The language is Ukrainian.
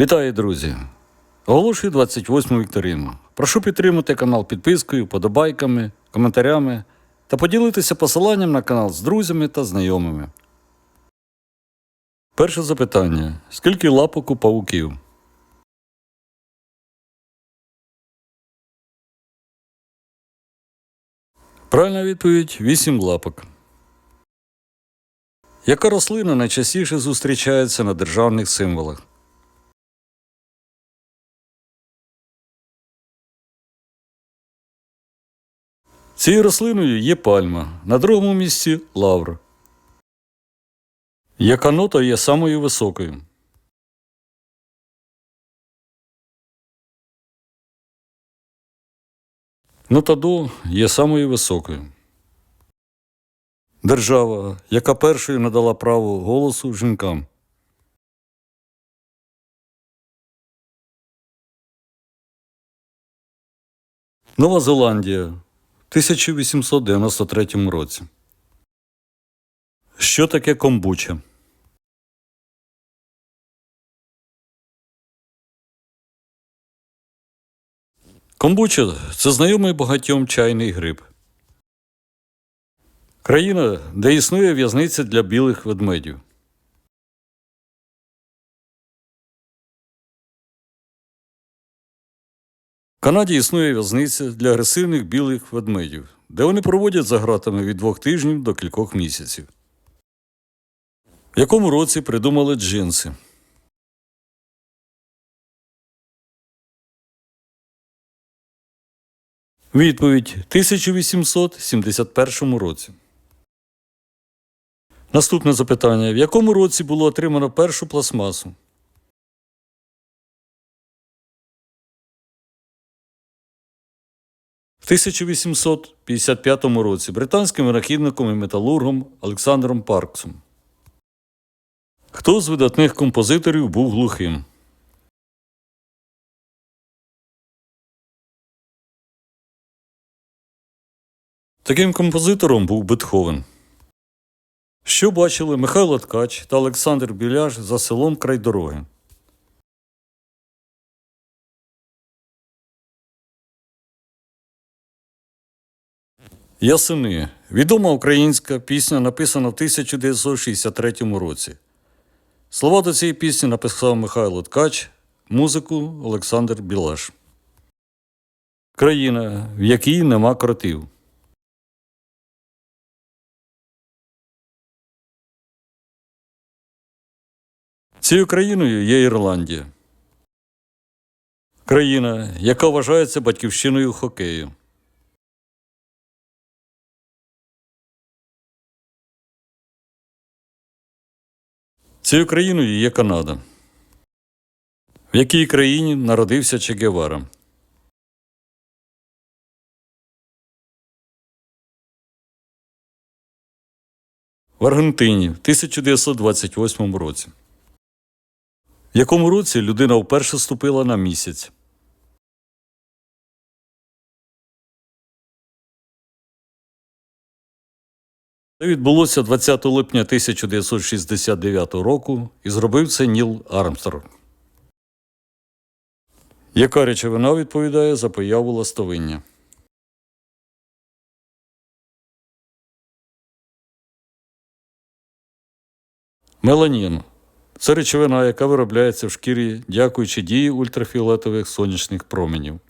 Вітаю, друзі! Оголошую 28-му вікторину. Прошу підтримати канал підпискою, подобайками, коментарями та поділитися посиланням на канал з друзями та знайомими. Перше запитання: скільки лапок у павуків? Правильна відповідь 8 лапок. Яка рослина найчастіше зустрічається на державних символах? Цією рослиною є пальма, на другому місці лавр. Яка нота є самою високою? Нота до є самою високою. Держава, яка першою надала право голосу жінкам. Нова Зеландія 1893 році. Що таке комбуча? Комбуча це знайомий багатьом чайний гриб. Країна, де існує в'язниця для білих ведмедів. Канаді існує в'язниця для агресивних білих ведмедів, де вони проводять за ґратами від двох тижнів до кількох місяців. В якому році придумали джинси? Відповідь 1871 році. Наступне запитання: в якому році було отримано першу пластмасу? 1855 році британським винахідником і металургом Олександром Парксом. Хто з видатних композиторів був глухим? Таким композитором був Бетховен. Що бачили Михайло Ткач та Олександр Біляш за селом край дороги? Ясени. Відома українська пісня, написана в 1963 році. Слова до цієї пісні написав Михайло Ткач, музику Олександр Білаш. Країна, в якій нема кротів. Цією країною є Ірландія. Країна, яка вважається батьківщиною хокею. Цією країною є Канада. В якій країні народився Че Гевара? В Аргентині в 1928 році. В якому році людина вперше ступила на місяць? Це відбулося 20 липня 1969 року і зробив це Ніл Армстронг. Яка речовина відповідає за появу ластовиння? Меланін це речовина, яка виробляється в шкірі, дякуючи дії ультрафіолетових сонячних променів.